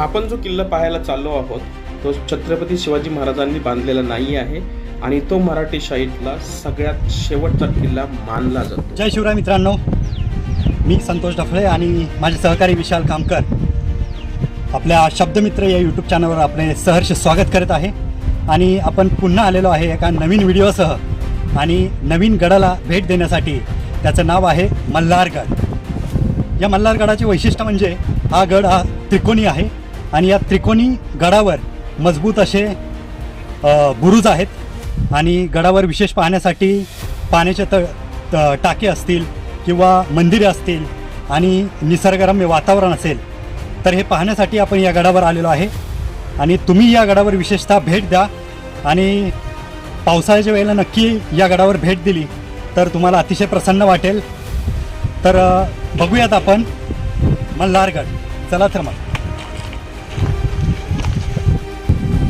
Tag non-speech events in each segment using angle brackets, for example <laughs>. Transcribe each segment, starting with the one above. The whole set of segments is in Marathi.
आपण जो किल्ला पाहायला चाललो आहोत तो छत्रपती शिवाजी महाराजांनी बांधलेला नाही आहे आणि तो मराठी शाहीतला सगळ्यात शेवटचा किल्ला मानला जातो. जय शिवराय मित्रांनो. मी संतोष ढफळे आणि माझे सहकारी विशाल कामकर आपल्या शब्दमित्र या यूट्यूब चॅनलवर आपले सहर्ष स्वागत करत आहे. आणि आपण पुन्हा आलेलो आहे एका नवीन व्हिडिओसह. आणि नवीन गडाला भेट देण्यासाठी त्याचं नाव आहे मल्हारगड. या मल्हारगडाचे वैशिष्ट्य म्हणजे हा गड हा त्रिकोणी आहे. आणि या त्रिकोणी गडावर मजबूत असे बुरुज आहेत. आणि गडावर विशेष पाहण्यासाठी पाण्याचे त त- टाके असतील किंवा मंदिरे असतील आणि निसर्गरम्य वातावरण असेल तर हे पाहण्यासाठी आपण या गडावर आलेलो आहे. आणि तुम्ही या गडावर विशेषतः भेट द्या. आणि पावसाळ्याच्या वेळेला नक्की या गडावर भेट दिली तर तुम्हाला अतिशय प्रसन्न वाटेल. तर बघूयात आपण मल्हारगड. चला तर मग.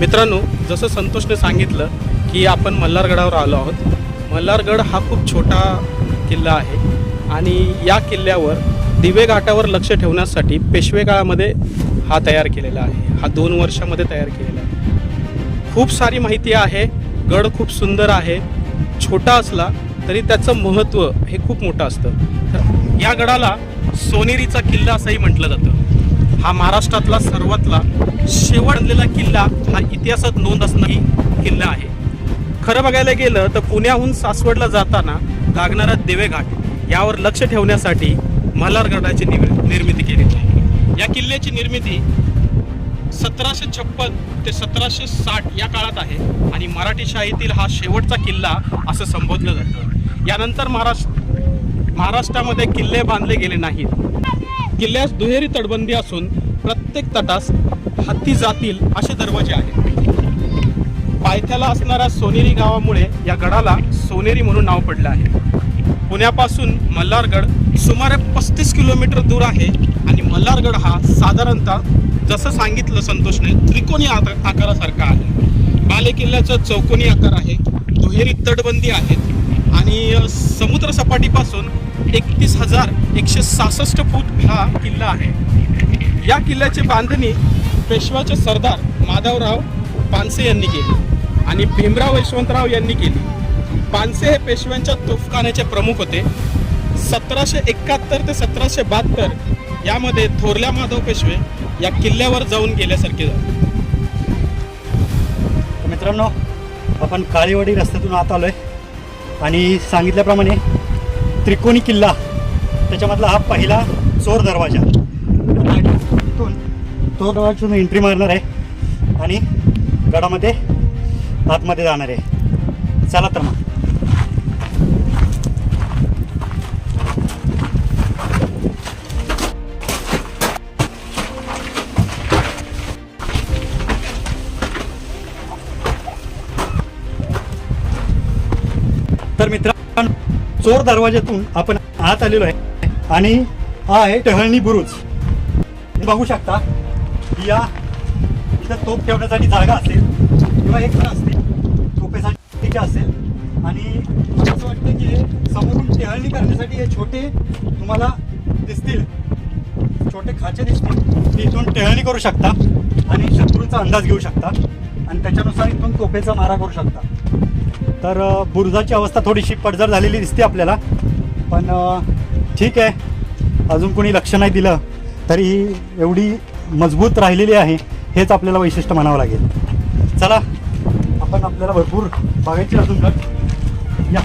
मित्रांनो जसं संतोषने सांगितलं की आपण मल्हारगडावर आलो आहोत. मल्हारगड हा खूप छोटा किल्ला आहे आणि या किल्ल्यावर दिवे घाटावर लक्ष ठेवण्यासाठी पेशवे काळामध्ये हा तयार केलेला आहे. हा दोन वर्षामध्ये तयार केलेला आहे. खूप सारी माहिती आहे. गड खूप सुंदर आहे. छोटा असला तरी त्याचं महत्त्व हे खूप मोठं असतं. तर या गडाला सोनेरीचा किल्ला असंही म्हटलं जातं. हा महाराष्ट्रातला सर्वातला शेवटलेला किल्ला हा इतिहासात नोंद असणारी किल्ला आहे. खरं बघायला गेलं तर पुण्याहून सासवडला जाताना लागणारा देवेघाट यावर लक्ष ठेवण्यासाठी मल्हारगडाची निव- निर्मिती केलेली आहे या किल्ल्याची निर्मिती सतराशे छप्पन ते सतराशे साठ या काळात आहे आणि मराठी शाहीतील हा शेवटचा किल्ला असं संबोधलं जातं. यानंतर महाराष्ट्र महाराष्ट्रामध्ये किल्ले बांधले गेले नाहीत. किल्ल्यास दुहेरी तटबंदी असून प्रत्येक तटास हत्ती जातील असे दरवाजे आहेत. पायथ्याला असणाऱ्या सोनेरी गावामुळे या गडाला सोनेरी म्हणून नाव पडलं आहे. पुण्यापासून मल्हारगड सुमारे पस्तीस किलोमीटर दूर आहे आणि मल्हारगड हा साधारणतः जसं सांगितलं संतोषने त्रिकोणी आकारासारखा आहे. बाले किल्ल्याचा चौकोनी आकार आहे दुहेरी तटबंदी आहेत आणि समुद्रसपाटीपासून समुद्र सपाटीपासून एकतीस हजार एकशे सहासष्ट फूट हा किल्ला आहे. या किल्ल्याची बांधणी पेशवाचे सरदार माधवराव पानसे यांनी केली आणि भीमराव यशवंतराव यांनी केली. पानसे हे पेशव्यांच्या तोफखान्याचे प्रमुख होते. सतराशे एकाहत्तर ते सतराशे बहात्तर यामध्ये थोरल्या माधव पेशवे या किल्ल्यावर जाऊन गेल्यासारखे झाले. मित्रांनो आपण काळेवाडी रस्त्यातून आत आलो आहे आणि सांगितल्याप्रमाणे त्रिकोणी किल्ला. त्याच्यामधला हा पहिला चोर दरवाजा. इथून तो दरवाजातून एंट्री मारणार आहे आणि गडामध्ये आतमध्ये जाणार आहे. चला तर मग. चोर दरवाज्यातून आपण आत आलेलो आहे. आणि हा आहे टहळणी बुरुज. तुम्ही बघू शकता या इथं तोप ठेवण्यासाठी जागा असेल किंवा एक घर असते तोपेसाठी ठीक असेल. आणि मला असं वाटतं की समोरून टेहळणी करण्यासाठी हे छोटे तुम्हाला दिसतील. छोटे खाचे दिसतील. इथून टेहळणी करू शकता आणि शत्रूचा अंदाज घेऊ शकता. आणि त्याच्यानुसार इथून तोफेचा मारा करू शकता. तर बुरुजाची अवस्था थोडीशी पडझड झालेली दिसते आपल्याला. पण ठीक आहे. अजून कोणी लक्ष नाही दिलं तरी ही एवढी मजबूत राहिलेली आहे हेच आपल्याला वैशिष्ट्य म्हणावं लागेल. चला आपण आपल्याला भरपूर बघायची अजून तर या.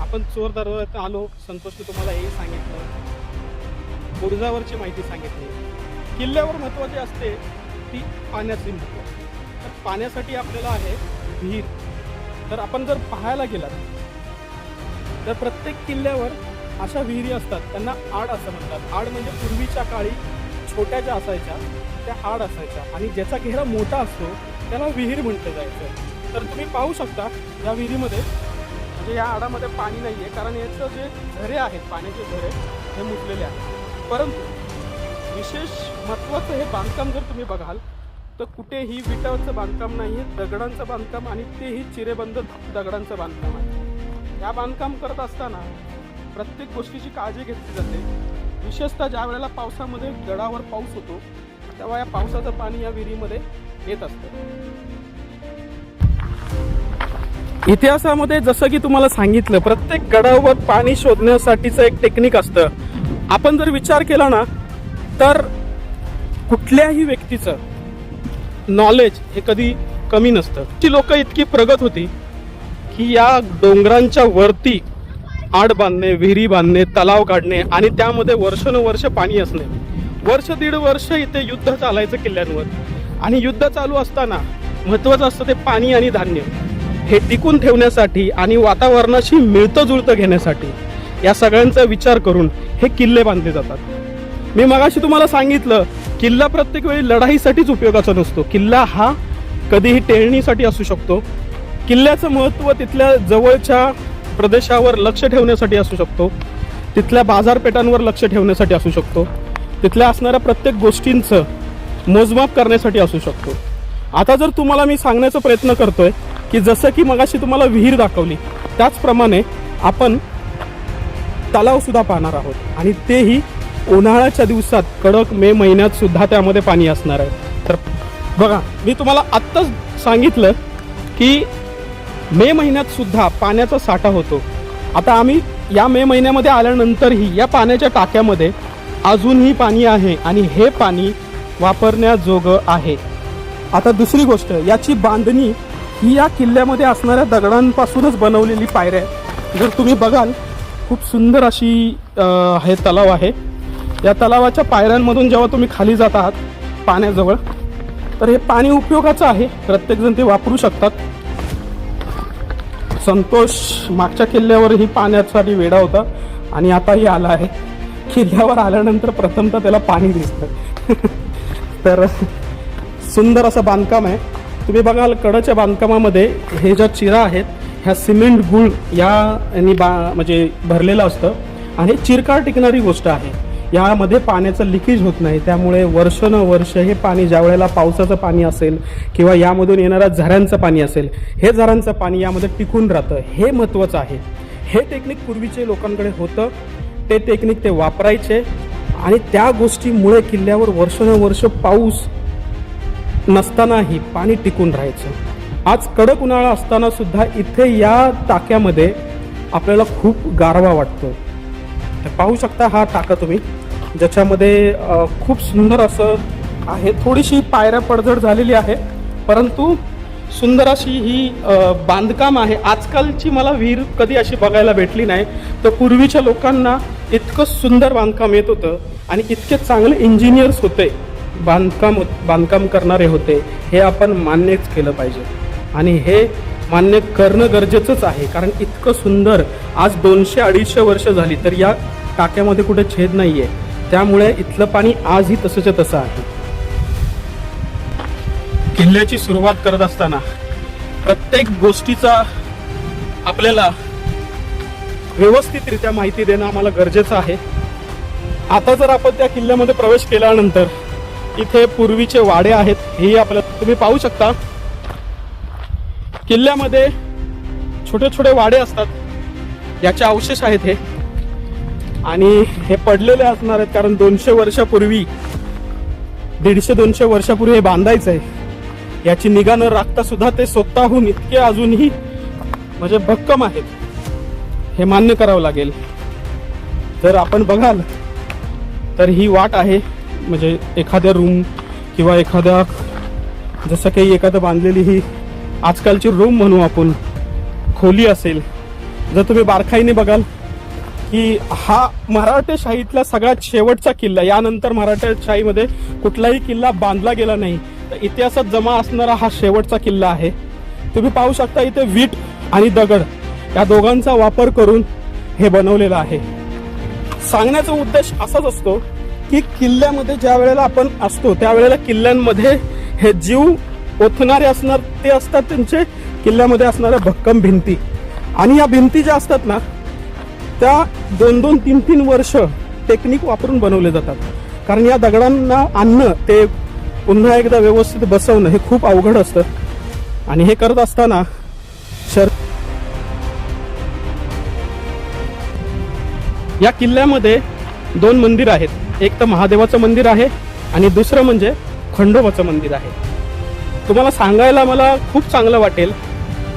आपण चोर दरवाजात आलो संतोषने तुम्हाला हे सांगितलं. बुरुजावरची माहिती सांगितली. किल्ल्यावर महत्त्वाची असते ती पाण्याची महत्त्व पाण्यासाठी आपल्याला आहे विहीर. तर आपण जर पाहायला गेलात तर प्रत्येक किल्ल्यावर अशा विहिरी असतात. त्यांना आड असं म्हणतात. आड म्हणजे पूर्वीच्या काळी छोट्या ज्या असायच्या त्या आड असायच्या. आणि ज्याचा घेरा मोठा असतो त्याला विहीर म्हटलं जायचं. तर तुम्ही पाहू शकता या विहिरीमध्ये म्हणजे या आडामध्ये पाणी नाही आहे कारण याचं जे झरे आहेत पाण्याचे झरे हे मुटलेले आहेत. परंतु विशेष महत्त्वाचं हे बांधकाम जर तुम्ही बघाल तर कुठेही विटाचं बांधकाम नाही आहे दगडांचं बांधकाम आणि तेही चिरेबंद दगडांचं बांधकाम आहे. या बांधकाम करत असताना प्रत्येक गोष्टीची काळजी घेतली जाते. विशेषतः ज्या वेळेला पावसामध्ये गडावर पाऊस होतो तेव्हा या पावसाचं पाणी या विहिरीमध्ये येत असतं. इतिहासामध्ये जसं की तुम्हाला सांगितलं प्रत्येक गडावर पाणी शोधण्यासाठीचं एक टेक्निक असतं. आपण जर विचार केला ना तर कुठल्याही व्यक्तीचं नॉलेज हे कधी कमी नसतं. ती लोक इतकी प्रगत होती की या डोंगरांच्या वरती आड बांधणे विहिरी बांधणे तलाव काढणे आणि त्यामध्ये वर्षानुवर्ष पाणी असणे. वर्ष दीड वर्ष इथे युद्ध चालायचं किल्ल्यांवर. आणि युद्ध चालू असताना महत्वाचं असतं ते पाणी आणि धान्य. हे टिकून ठेवण्यासाठी आणि वातावरणाशी मिळतं जुळतं घेण्यासाठी या सगळ्यांचा विचार करून हे किल्ले बांधले जातात. मी मगाशी तुम्हाला सांगितलं किल्ला प्रत्येक वेळी लढाईसाठीच उपयोगाचा नसतो. किल्ला हा कधीही टेळणीसाठी असू शकतो. किल्ल्याचं महत्त्व तिथल्या जवळच्या प्रदेशावर लक्ष ठेवण्यासाठी असू शकतो. तिथल्या बाजारपेठांवर लक्ष ठेवण्यासाठी असू शकतो. तिथल्या असणाऱ्या प्रत्येक गोष्टींचं मोजमाप करण्यासाठी असू शकतो. आता जर तुम्हाला मी सांगण्याचा प्रयत्न करतोय की जसं की मगाशी तुम्हाला विहीर दाखवली त्याचप्रमाणे आपण तलावसुद्धा पाहणार आहोत आणि तेही उन्हाळ्याच्या दिवसात कडक मे महिन्यात सुद्धा त्यामध्ये पाणी असणार आहे. तर बघा मी तुम्हाला आत्ताच सांगितलं की मे महिन्यात सुद्धा पाण्याचा साठा होतो. आता आम्ही या मे महिन्यामध्ये आल्यानंतरही या पाण्याच्या टाक्यामध्ये अजूनही पाणी आहे आणि हे पाणी वापरण्याजोगं आहे. आता दुसरी गोष्ट याची बांधणी ही या किल्ल्यामध्ये असणाऱ्या दगडांपासूनच बनवलेली पायऱ्या आहे जर तुम्ही बघाल खूप सुंदर अशी हे तलाव आहे. या तलावाच्या पायऱ्यांमधून जेव्हा तुम्ही खाली जात आहात पाण्याजवळ तर हे पाणी उपयोगाचं आहे. प्रत्येकजण ते वापरू शकतात. संतोष मागच्या किल्ल्यावरही पाण्यासाठी वेडा होता आणि आताही आला आहे. किल्ल्यावर आल्यानंतर प्रथमतः त्याला पाणी दिसतं. <laughs> तर सुंदर असं बांधकाम आहे. तुम्ही बघाल कडच्या बांधकामामध्ये हे ज्या चिरा आहेत ह्या सिमेंट गुळ या यांनी बा म्हणजे भरलेलं असतं. आणि चिरकाळ टिकणारी गोष्ट आहे. यामध्ये पाण्याचं लिकेज होत नाही. त्यामुळे वर्ष हे पाणी ज्या वेळेला पावसाचं पाणी असेल किंवा यामधून येणाऱ्या झऱ्यांचं पाणी असेल हे झऱ्यांचं पाणी यामध्ये टिकून राहतं. हे महत्त्वाचं आहे. हे टेक्निक पूर्वीचे लोकांकडे होतं. ते टेक्निक ते वापरायचे. आणि त्या गोष्टीमुळे किल्ल्यावर वर्षानुवर्ष पाऊस नसतानाही पाणी टिकून राहायचं. आज कडक उन्हाळा असताना सुद्धा इथे या टाक्यामध्ये आपल्याला खूप गारवा वाटतो. पाहू शकता हा टाका तुम्ही ज्याच्यामध्ये खूप सुंदर असं आहे. थोडीशी पायऱ्या पडझड झालेली आहे परंतु सुंदर अशी ही बांधकाम आहे. आजकालची मला विहीर कधी अशी बघायला भेटली नाही तर पूर्वीच्या लोकांना इतकं सुंदर बांधकाम येत होतं आणि इतके चांगले इंजिनियर्स होते. बांधकाम बांधकाम करणारे होते. हे आपण मान्यच केलं पाहिजे. आणि हे मान्य करणं गरजेचंच आहे कारण इतकं सुंदर आज दोनशे अडीचशे वर्ष झाली तर या टाक्यामध्ये कुठे छेद नाही आहे त्यामुळे इथलं पाणी आजही तसंच्या तसं आहे. किल्ल्याची सुरुवात करत असताना प्रत्येक गोष्टीचा आपल्याला व्यवस्थितरित्या माहिती देणं आम्हाला गरजेचं आहे. आता जर आपण त्या किल्ल्यामध्ये प्रवेश केल्यानंतर इथे पूर्वीचे वाडे आहेत हेही आपल्याला तुम्ही पाहू शकता. किल्ल्यामध्ये छोटे छोटे वाडे असतात. याचे अवशेष आहेत हे. आणि हे पडलेले असणार आहेत कारण दोनशे वर्षापूर्वी दीडशे दोनशे वर्षापूर्वी हे बांधायचं आहे. याची निगा न राखता सुद्धा ते स्वतःहून इतके अजूनही म्हणजे भक्कम आहेत. हे मान्य करावं लागेल. जर आपण बघाल तर ही वाट आहे म्हणजे एखाद्या रूम किंवा एखाद्या जसं काही एखादं बांधलेली ही आजकालची रूम म्हणू आपण खोली असेल. जर तुम्ही बारखाईने बघाल की हा मराठेशाहीतला सगळ्यात शेवटचा किल्ला. यानंतर मराठेशाहीमध्ये कुठलाही किल्ला बांधला गेला नाही. तर इतिहासात जमा असणारा हा शेवटचा किल्ला आहे. तुम्ही पाहू शकता इथे वीट आणि दगड या दोघांचा वापर करून हे बनवलेलं आहे. सांगण्याचा उद्देश असाच असतो की किल्ल्यामध्ये ज्या वेळेला आपण असतो त्यावेळेला किल्ल्यांमध्ये हे जीव ओथणारे असणार ते असतात त्यांचे किल्ल्यामध्ये असणाऱ्या भक्कम भिंती. आणि या भिंती ज्या असतात ना त्या दोन दोन तीन तीन वर्ष टेक्निक वापरून बनवले जातात. कारण या दगडांना आणणं ते पुन्हा एकदा व्यवस्थित बसवणं हे खूप अवघड असतं. आणि हे करत असताना शर या किल्ल्यामध्ये दोन मंदिर आहेत. एक तर महादेवाचं मंदिर आहे आणि दुसरं म्हणजे खंडोबाचं मंदिर आहे. तुम्हाला सांगायला मला खूप चांगलं वाटेल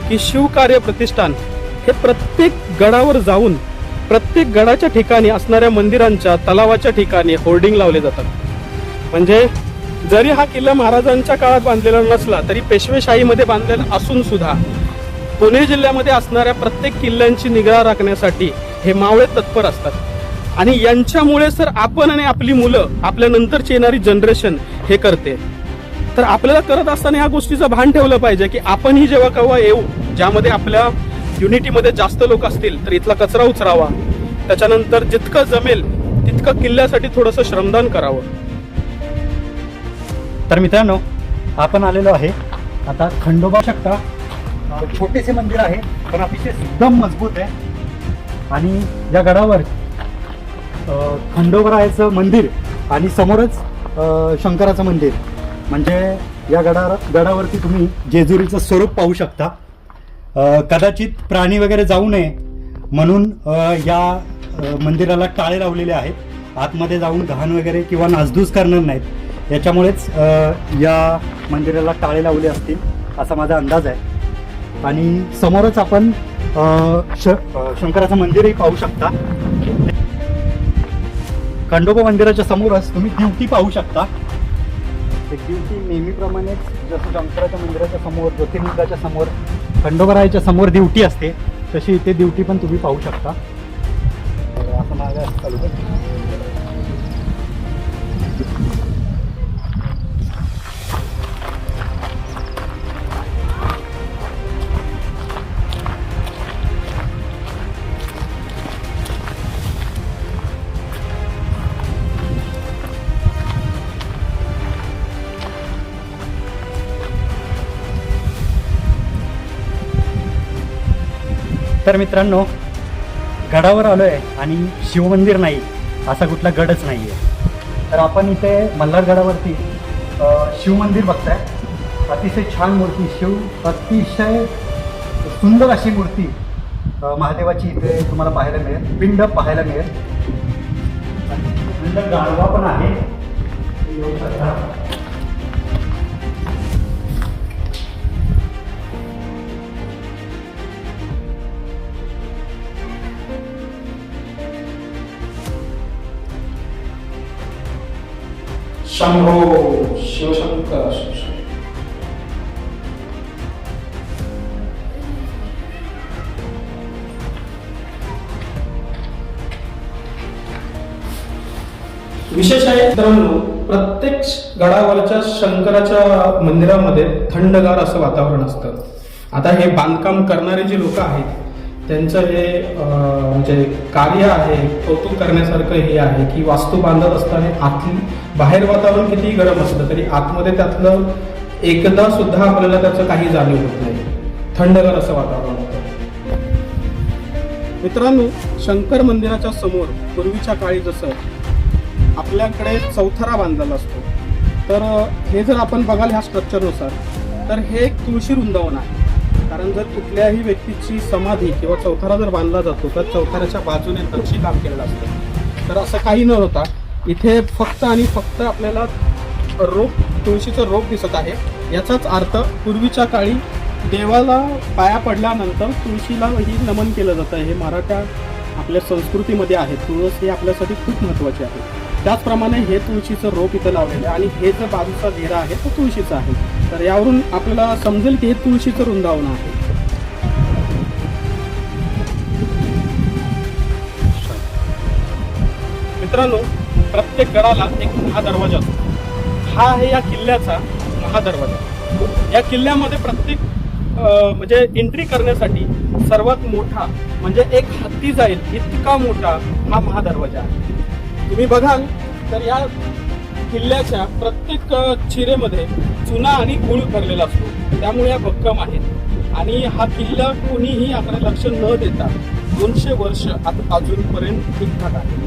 की शिवकार्य प्रतिष्ठान हे प्रत्येक गडावर जाऊन प्रत्येक गडाच्या ठिकाणी असणाऱ्या मंदिरांच्या तलावाच्या ठिकाणी होर्डिंग लावले जातात. म्हणजे जरी हा किल्ला महाराजांच्या काळात बांधलेला नसला तरी पेशवेशाहीमध्ये बांधलेला असून सुद्धा पुणे जिल्ह्यामध्ये असणाऱ्या प्रत्येक किल्ल्यांची निगा राखण्यासाठी हे मावळे तत्पर असतात. आणि यांच्यामुळे सर आपण आणि आपली मुलं आपल्या नंतरची येणारी जनरेशन हे करते. तर आपल्याला करत असताना या गोष्टीचं भान ठेवलं पाहिजे की आपणही जेव्हा केव्हा येऊ ज्यामध्ये आपल्या युनिटीमध्ये जास्त लोक असतील तर इथला कचरा उचरावा. त्याच्यानंतर जितकं जमेल तितकं किल्ल्यासाठी थोडंसं श्रमदान करावं. तर मित्रांनो आपण आलेलो आहे. आता खंडोबा शकता. छोटेसे मंदिर आहे पण अतिशय एकदम मजबूत आहे. आणि या गडावर खंडोबरायाचं मंदिर आणि समोरच शंकराचं मंदिर. म्हणजे या गडा गडावरती तुम्ही जेजुरीचं स्वरूप पाहू शकता. कदाचित प्राणी वगैरे जाऊ नये म्हणून या मंदिराला टाळे लावलेले आहेत. आतमध्ये जाऊन घाण वगैरे किंवा नासधूस करणार नाहीत. याच्यामुळेच या मंदिराला टाळे लावले असतील असा माझा अंदाज आहे. आणि समोरच आपण श शंकराचं मंदिरही पाहू शकता. खंडोबा मंदिराच्या समोरच तुम्ही ड्युटी पाहू शकता. ड्युटी नेहमीप्रमाणेच जसं शंकराच्या मंदिराच्या समोर ज्योतिर्लिंगाच्या समोर खंडोबरायच्या समोर दिवटी असते तशी इथे दिवटी पण तुम्ही पाहू शकता. असं मागे तर मित्रांनो गडावर आलो आहे आणि शिवमंदिर नाही असा कुठला गडच नाही आहे तर आपण इथे मल्हार गडावरती शिवमंदिर बघताय. अतिशय छान मूर्ती शिव अतिशय सुंदर अशी मूर्ती महादेवाची इथे तुम्हाला पाहायला मिळेल पिंड पाहायला मिळेल. पिंड गाढवा पण आहे. शंभो शिवशंकर विशेष आहे मित्रांनो प्रत्येक गडावरच्या शंकराच्या मंदिरामध्ये थंडगार असं वातावरण असतं आता हे बांधकाम करणारे जे लोक आहेत त्यांचं हे म्हणजे कार्य आहे कौतुक करण्यासारखं हे आहे की वास्तू बांधत असताना आतली बाहेर वातावरण कितीही गरम असलं तरी आतमध्ये त्यातलं एकदा सुद्धा आपल्याला त्याचं काही जाणीव होत नाही. थंडगार असं वातावरण होतं. मित्रांनो शंकर मंदिराच्या समोर पूर्वीच्या काळी जसं आपल्याकडे चौथरा बांधलेला असतो. तर हे जर आपण बघाल ह्या स्ट्रक्चरनुसार तर हे एक तुळशी वृंदावन आहे. कारण जर कुठल्याही व्यक्तीची समाधी किंवा चौथारा जर बांधला जातो तर चौथाऱ्याच्या बाजूने नक्षीकाम केलेलं असतं. तर असं काही न होता इथे फक्त आणि फक्त आपल्याला रोप तुळशीचं रोप दिसत आहे. याचाच अर्थ पूर्वीच्या काळी देवाला पाया पडल्यानंतर तुळशीला ही नमन केलं जातं. हे मराठा आपल्या संस्कृतीमध्ये आहे. तुळस हे आपल्यासाठी खूप महत्त्वाचे आहे. त्याचप्रमाणे हे तुळशीचं रोप इथं लावलेलं आहे. आणि हे जो बाजूचा घेरा आहे तो तुळशीचा आहे. तर यावरून आपल्याला समजेल की हे तुळशीचं वृंदावन आहे. मित्रांनो प्रत्येक गडाला एक महादरवाजा असतो. हा आहे या किल्ल्याचा महादरवाजा. या किल्ल्यामध्ये प्रत्येक म्हणजे एंट्री करण्यासाठी सर्वात मोठा म्हणजे एक हत्ती जाईल इतका मोठा हा महादरवाजा आहे. तुम्ही बघाल तर या किल्ल्याच्या प्रत्येक चिरेमध्ये चुना आणि गुळ भरलेला असतो. त्यामुळे या भक्कम आहेत. आणि हा किल्ला कोणीही आपले लक्ष न देता दोनशे वर्ष आता अजूनपर्यंत ठीकठाक आहे.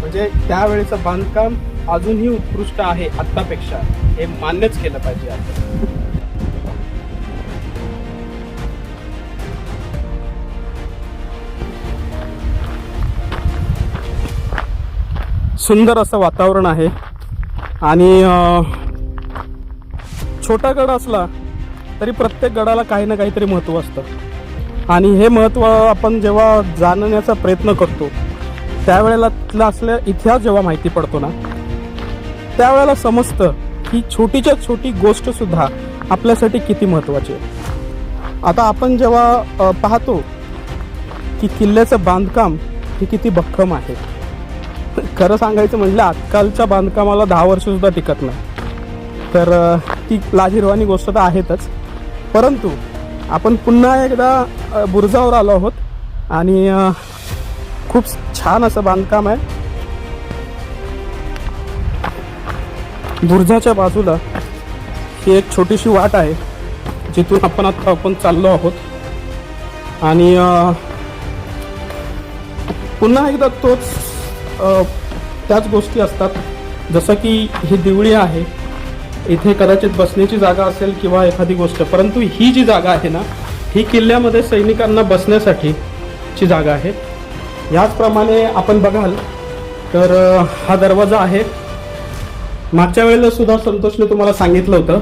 म्हणजे त्यावेळेचं बांधकाम अजूनही उत्कृष्ट आहे आत्तापेक्षा. हे मान्यच केलं पाहिजे आपण. सुंदर असं वातावरण आहे. आणि छोटा गड असला तरी प्रत्येक गडाला काही ना काहीतरी महत्त्व असतं. आणि हे महत्त्व आपण जेव्हा जाणण्याचा प्रयत्न करतो त्यावेळेला तिथला असल्या इतिहास जेव्हा माहिती पडतो ना त्यावेळेला समजतं की छोटीच्या छोटी गोष्टसुद्धा आपल्यासाठी किती महत्त्वाची आहे. आता आपण जेव्हा पाहतो की किल्ल्याचं बांधकाम हे किती भक्कम आहे. खरं सांगायचं म्हटलं आजकालच्या बांधकामाला दहा वर्षसुद्धा टिकत नाही. तर ती लाजिरवाणी गोष्ट तर आहेतच. परंतु आपण पुन्हा एकदा बुरजावर आलो आहोत आणि खूप छान असं बांधकाम आहे. बुरजाच्या बाजूला ही एक छोटीशी वाट आहे जिथून आपण आत्ता आपण चाललो आहोत. आणि पुन्हा एकदा तोच त्याच गोष्टी असतात. जसं की ही दिवळी आहे इथे कदाचित बसण्याची जागा असेल किंवा एखादी गोष्ट परंतु ही जी जागा आहे ना ही किल्ल्यामध्ये सैनिकांना बसण्यासाठीची जागा आहे. याचप्रमाणे आपण बघाल तर हा दरवाजा आहे. मागच्या वेळेला सुद्धा संतोषने तुम्हाला सांगितलं होतं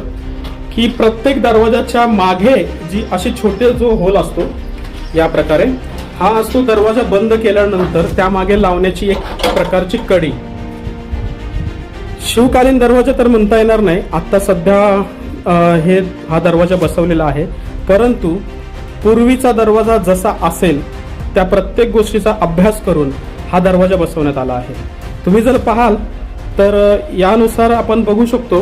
की प्रत्येक दरवाजाच्या मागे जी असे छोटे जो होल असतो या प्रकारे हा असतो दरवाजा बंद केल्यानंतर त्यामागे लावण्याची एक प्रकारची कडी. शिवकालीन दरवाजा तर म्हणता येणार नाही. आत्ता सध्या हे हा दरवाजा बसवलेला आहे. परंतु पूर्वीचा दरवाजा जसा असेल त्या प्रत्येक गोष्टीचा अभ्यास करून हा दरवाजा बसवण्यात आला आहे. तुम्ही जर पाहाल तर यानुसार आपण बघू शकतो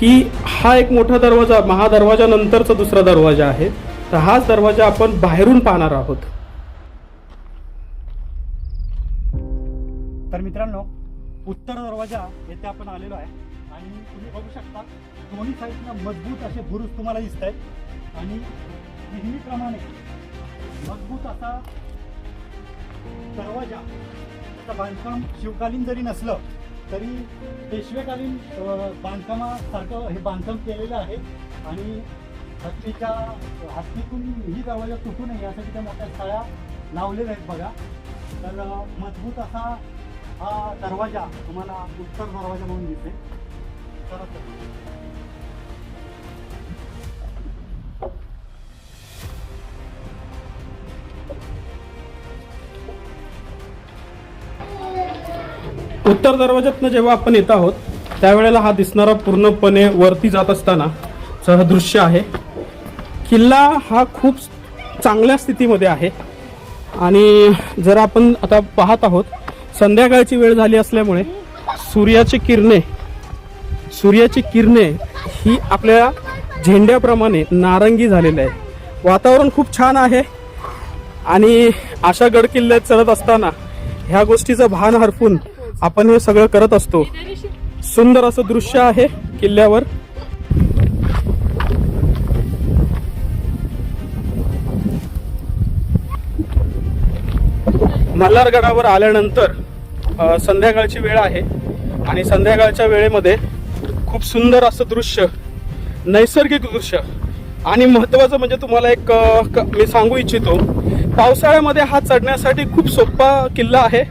की हा एक मोठा दरवाजा महादरवाजा नंतरचा दुसरा दरवाजा आहे. तर हाच दरवाजा आपण बाहेरून पाहणार आहोत. तर मित्रांनो उत्तर दरवाजा येथे आपण आलेलो आहे. आणि तुम्ही बघू शकता दोन्ही साईडनं मजबूत असे बुरुज तुम्हाला दिसत आहेत आणि नेहमीप्रमाणे मजबूत असा दरवाजा त्याचं बांधकाम शिवकालीन जरी नसलं तरी पेशवेकालीन बांधकामासारखं हे बांधकाम केलेलं आहे. आणि हत्तीच्या हत्तीतून ही दरवाजा तुटू नये यासाठी त्या मोठ्या सळ्या लावलेल्या आहेत बघा. तर मजबूत असा हा दरवाजा तुम्हाला उत्तर दरवाजा म्हणून दिसेल. उत्तर दरवाज्यातनं जेव्हा आपण येत आहोत त्यावेळेला हा दिसणारा पूर्णपणे वरती जात असताना चं दृश्य आहे. किल्ला हा खूप चांगल्या स्थितीमध्ये आहे. आणि जर आपण आता पाहत आहोत संध्याकाळची वेळ झाली असल्यामुळे सूर्याची किरणे सूर्याची किरणे ही आपल्या झेंड्याप्रमाणे नारंगी झालेली आहे वातावरण खूप छान आहे आणि अशा गड किल्ल्यात चढत असताना ह्या गोष्टीचं भान हरपून आपण हे सगळं करत असतो. सुंदर असं दृश्य आहे किल्ल्यावर. मल्हारगडावर आल्यानंतर संध्याकाळची वेळ आहे. आणि संध्याकाळच्या वेळेमध्ये खूप सुंदर असं दृश्य नैसर्गिक दृश्य. आणि महत्त्वाचं म्हणजे तुम्हाला एक क- मी सांगू इच्छितो पावसाळ्यामध्ये हा चढण्यासाठी खूप सोपा किल्ला आहे.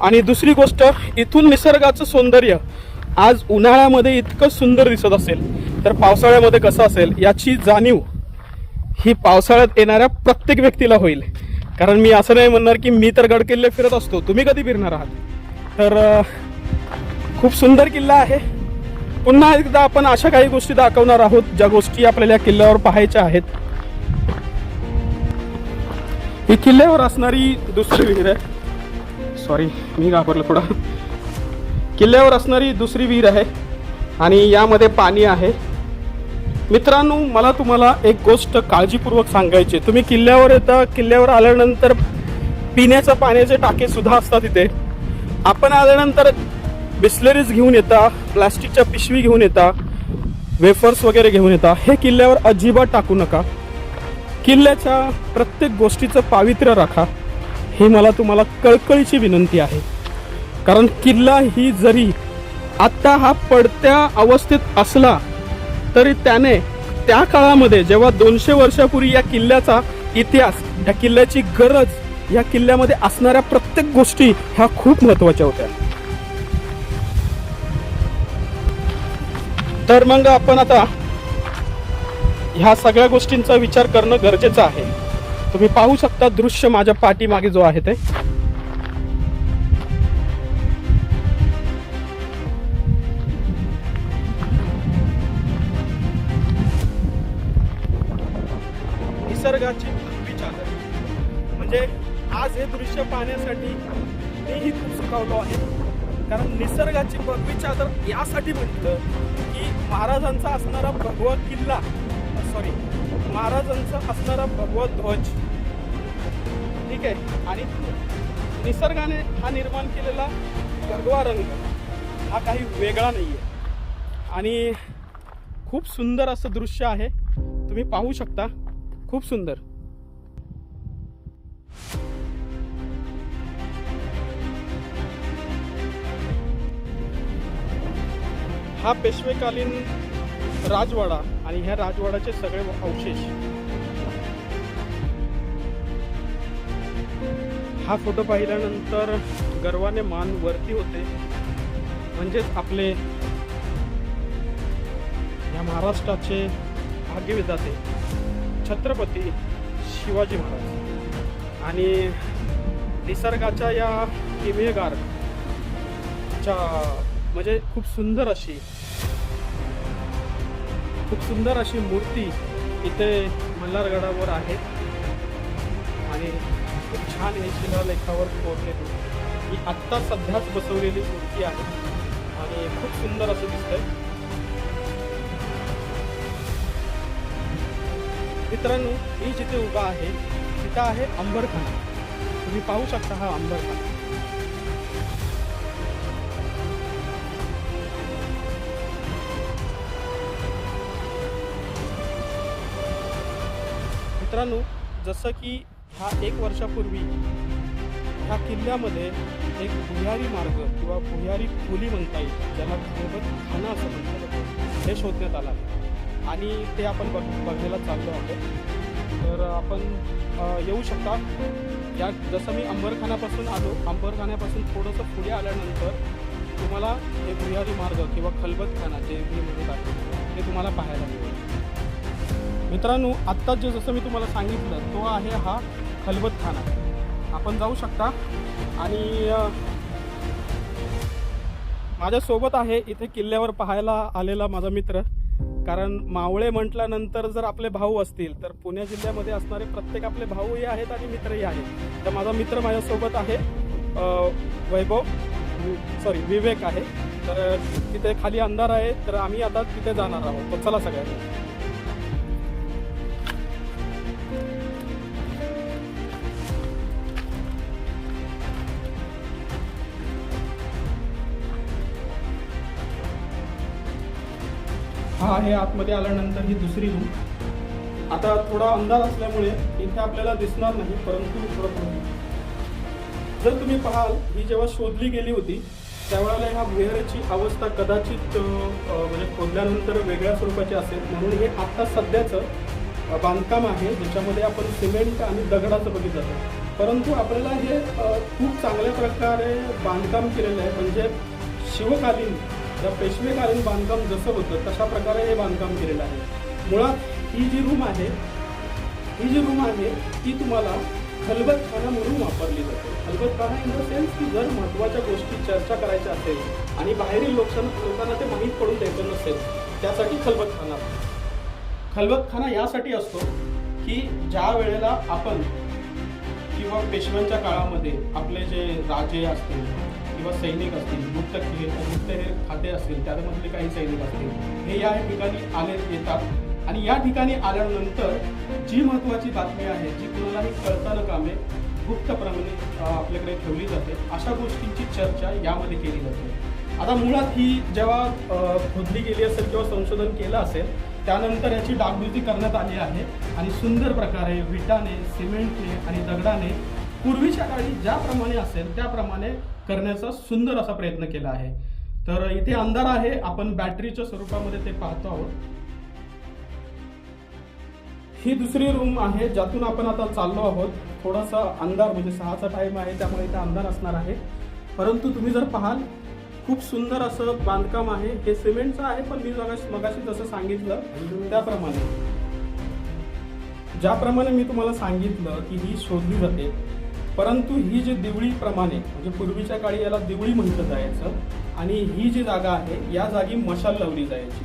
आणि दुसरी गोष्ट इथून निसर्गाचं सौंदर्य आज उन्हाळ्यामध्ये इतकं सुंदर दिसत असेल. तर पावसाळ्यामध्ये कसं असेल याची जाणीव ही पावसाळ्यात येणाऱ्या प्रत्येक व्यक्तीला होईल. कारण मी असं नाही म्हणणार की मी तर गड किल्ले फिरत असतो. तुम्ही कधी फिरणार आहात? तर खूप सुंदर किल्ला आहे. पुन्हा एकदा आपण अशा काही गोष्टी दाखवणार आहोत ज्या गोष्टी आपल्याला या किल्ल्यावर पाहायच्या आहेत. ही किल्ल्यावर असणारी दुसरी विहीर आहे. सॉरी मी घाबरलो थोडा किल्ल्यावर असणारी दुसरी विहीर आहे आणि यामध्ये पाणी आहे. मित्रांनो मला तुम्हाला एक गोष्ट काळजीपूर्वक सांगायची तुम्ही किल्ल्यावर येता किल्ल्यावर आल्यानंतर पिण्याच्या पाण्याचे टाके सुद्धा असतात इथे. आपण आल्यानंतर बिस्लरीज घेऊन येता प्लास्टिकच्या पिशवी घेऊन येता वेफर्स वगैरे घेऊन येता. हे किल्ल्यावर अजिबात टाकू नका. किल्ल्याच्या प्रत्येक गोष्टीचं पावित्र्य राखा. हे मला तुम्हाला कळकळीची विनंती आहे. कारण किल्ला ही जरी आत्ता हा पडत्या अवस्थेत असला तरी त्याने त्या काळामध्ये जेव्हा दोनशे वर्षापूर्वी या किल्ल्याचा इतिहास या किल्ल्याची गरज या किल्ल्यामध्ये असणाऱ्या प्रत्येक गोष्टी ह्या खूप महत्त्वाच्या होत्या. तर मग आपण आता ह्या सगळ्या गोष्टींचा विचार करणं गरजेचं आहे. तुम्ही पाहू शकता दृश्य माझ्या पाठीमागे जो आहे ते. दृश्य पाहण्यासाठी मीही खूप सुखावलो आहे. कारण निसर्गाची भगवी चादर यासाठी म्हणतं की महाराजांचा असणारा भगवा किल्ला सॉरी महाराजांचा असणारा भगवा ध्वज. ठीक आहे? आणि निसर्गाने हा निर्माण केलेला भगवा रंग हा काही वेगळा नाही आहे आणि खूप सुंदर असं दृश्य आहे. तुम्ही पाहू शकता. खूप सुंदर. हा पेशवेकालीन राजवाडा आणि ह्या राजवाड्याचे सगळे अवशेष. हा फोटो पाहिल्यानंतर गर्वाने मान वरती होते. म्हणजेच आपले या महाराष्ट्राचे भाग्यविधाते छत्रपती शिवाजी महाराज. आणि निसर्गाच्या या किमयगारच्या म्हणजे खूप सुंदर अशी खूप सुंदर अशी मूर्ती इथे मल्हारगडावर आहे. आणि खूप छान हे शिलालेखावर कोरलेली. ही आत्ता सध्याच बसवलेली मूर्ती आहे. आणि खूप सुंदर असं दिसतंय. मित्रांनो मी जिथे उभा आहे तिथं आहे अंबरखाना तुम्ही पाहू शकता हा अंबरखाना मित्रांनो जसं की ह्या एक वर्षापूर्वी ह्या किल्ल्यामध्ये एक भुयारी मार्ग किंवा भुयारी खोली म्हणता येईल ज्याला खलबत खाना असं म्हणता येतं हे शोधण्यात आलं आहे. आणि ते आपण बघ बघायला चाललो आहोत. तर आपण येऊ शकता. या जसं मी अंबरखानापासून आलो अंबरखान्यापासून थोडंसं पुढे आल्यानंतर तुम्हाला हे भुयारी मार्ग किंवा खलबत खाना जे मी म्हणत आहे ते तुम्हाला पाहायला मिळेल. मित्रांनो आत्ताच जे जसं मी तुम्हाला सांगितलं तो आहे हा खलबतखाना. आपण जाऊ शकता. आणि माझ्यासोबत आहे इथे किल्ल्यावर पाहायला आलेला माझा मित्र. कारण मावळे म्हटल्यानंतर जर आपले भाऊ असतील तर पुणे जिल्ह्यामध्ये असणारे प्रत्येक आपले भाऊही आहेत आणि मित्रही आहेत. तर माझा मित्र माझ्यासोबत आहे वैभव सॉरी विवेक आहे. तर तिथे खाली अंधार आहे तर आम्ही आता तिथे जाणार आहोत. तर चला सगळ्यांनी. हा आहे आतमध्ये आल्यानंतर ही दुसरी रूम आता थोडा अंदाज असल्यामुळे इथे आपल्याला दिसणार नाही परंतु थोडं जर तुम्ही पाहाल ही जेव्हा शोधली गेली होती त्यावेळेला ह्या भुयारीची अवस्था कदाचित म्हणजे खोदल्यानंतर वेगळ्या स्वरूपाची असेल. म्हणून हे आत्ता सध्याचं बांधकाम आहे ज्याच्यामध्ये आपण सिमेंट आणि दगडाचं बघितलं जातं. परंतु आपल्याला हे खूप चांगल्या प्रकारे बांधकाम केलेलं आहे. म्हणजे शिवकालीन या पेशवेकालीन बांधकाम जसं होतं तशा प्रकारे हे बांधकाम केलेलं आहे. मुळात ही जी रूम आहे ही जी रूम आहे ती तुम्हाला खलबतखाना म्हणून वापरली जाते. खलबतखाना इन द सेन्स की जर महत्त्वाच्या गोष्टी चर्चा करायच्या असेल आणि बाहेरील लोकांना लोकांना ते माहीत पडून द्यायचं नसेल त्यासाठी खलबतखाना. खलबतखाना यासाठी असतो की ज्या वेळेला आपण किंवा पेशव्यांच्या काळामध्ये आपले जे राजे असतील किंवा सैनिक असतील गुप्त गुप्तहेर खाते असतील त्यामधले काही सैनिक असतील हे या ठिकाणी आले येतात. आणि या ठिकाणी आल्यानंतर जी महत्त्वाची बातमी आहे जी कुणालाही कळताना कामे गुप्तप्रमाणे आपल्याकडे ठेवली जाते अशा गोष्टींची चर्चा यामध्ये केली जाते. आता मुळात ही जेव्हा खोदली गेली असेल किंवा संशोधन केलं असेल त्यानंतर याची डागडुजी करण्यात आली आहे. आणि सुंदर प्रकारे विटाने सिमेंटने आणि दगडाने पूर्वीच्या काळी ज्याप्रमाणे असेल त्याप्रमाणे करण्याचा सुंदर असा प्रयत्न केला आहे. तर इथे अंधार आहे आपण बॅटरीच्या स्वरूपामध्ये ते पाहतो आहोत. ही दुसरी रूम आहे ज्यातून आपण आता चाललो आहोत. थोडासा अंधार म्हणजे सहाचा टाइम आहे त्यामुळे इथे अंधार असणार आहे. परंतु तुम्ही जर पाहाल खूप सुंदर असं बांधकाम आहे. हे सिमेंटचं आहे पण मी मगाशी मगाशी जसं सांगितलं त्याप्रमाणे. ज्याप्रमाणे मी तुम्हाला सांगितलं की ही शोधली जाते परंतु ही जी दिवळीप्रमाणे म्हणजे पूर्वीच्या काळी याला दिवळी म्हटलं जायचं आणि ही जी जागा आहे या जागी मशाल लावली जायची.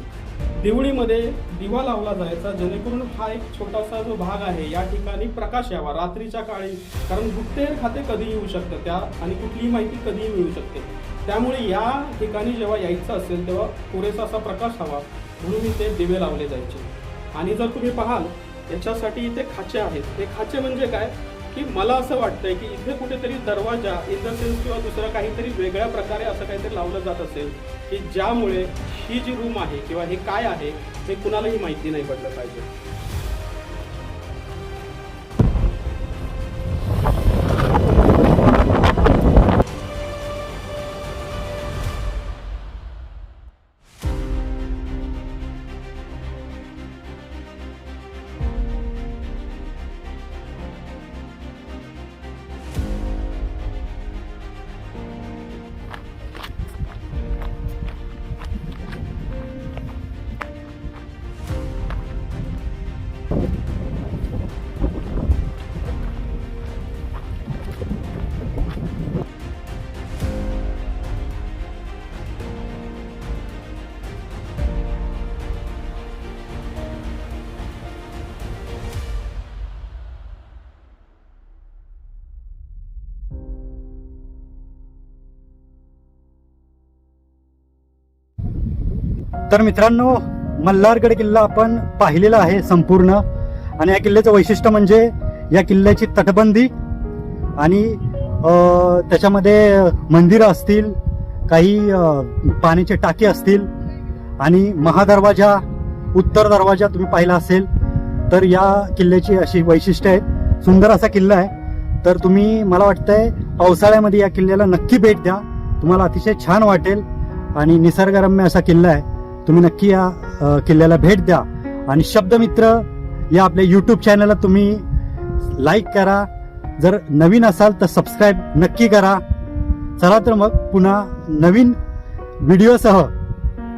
दिवळीमध्ये दिवा लावला जायचा जेणेकरून हा एक छोटासा जो भाग आहे या ठिकाणी प्रकाश यावा रात्रीच्या काळी. कारण गुप्तेर खाते कधी येऊ शकतं त्या आणि कुठलीही माहिती कधीही मिळू शकते. त्यामुळे या ठिकाणी जेव्हा यायचं असेल तेव्हा पुरेसा असा प्रकाश हवा म्हणून इथे दिवे लावले जायचे. आणि जर तुम्ही पाहाल याच्यासाठी इथे खाचे आहेत. हे खाचे म्हणजे काय? की मला असं वाटतंय की इथे कुठेतरी दरवाजा इन द सेन्स किंवा दुसरं काहीतरी वेगळ्या प्रकारे असं काहीतरी लावलं जात असेल की ज्यामुळे ही जी रूम आहे किंवा हे काय आहे हे कुणालाही माहिती नाही पडलं पाहिजे. तर मित्रांनो मल्हारगड किल्ला आपण पाहिलेला आहे संपूर्ण. आणि या किल्ल्याचं वैशिष्ट्य म्हणजे या किल्ल्याची तटबंदी आणि त्याच्यामध्ये मंदिरं असतील काही पाण्याचे टाके असतील आणि महादरवाजा उत्तर दरवाजा तुम्ही पाहिला असेल तर या किल्ल्याची अशी वैशिष्ट्य आहेत सुंदर असा किल्ला आहे. तर तुम्ही मला वाटतंय पावसाळ्यामध्ये या किल्ल्याला नक्की भेट द्या. तुम्हाला अतिशय छान वाटेल आणि निसर्गरम्य असा किल्ला आहे. तुम्ही नक्की या किल्ल्याला भेट द्या. आणि शब्दमित्र या आपल्या यूट्यूब चॅनलला तुम्ही लाईक करा. जर नवीन असाल तर सबस्क्राईब नक्की करा. चला तर मग पुन्हा नवीन व्हिडिओसह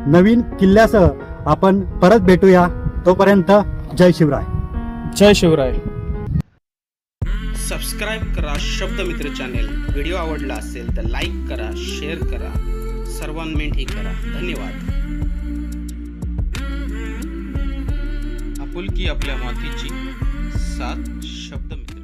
नवीन किल्ल्यासह आपण परत भेटूया. तोपर्यंत जय शिवराय. जय शिवराय. सबस्क्राईब करा शब्दमित्र चॅनेल व्हिडिओ आवडला असेल तर लाईक करा शेअर करा. सर्वांमेंटही करा. धन्यवाद. आपुलकी आपल्या मातीची सात शब्दमित्र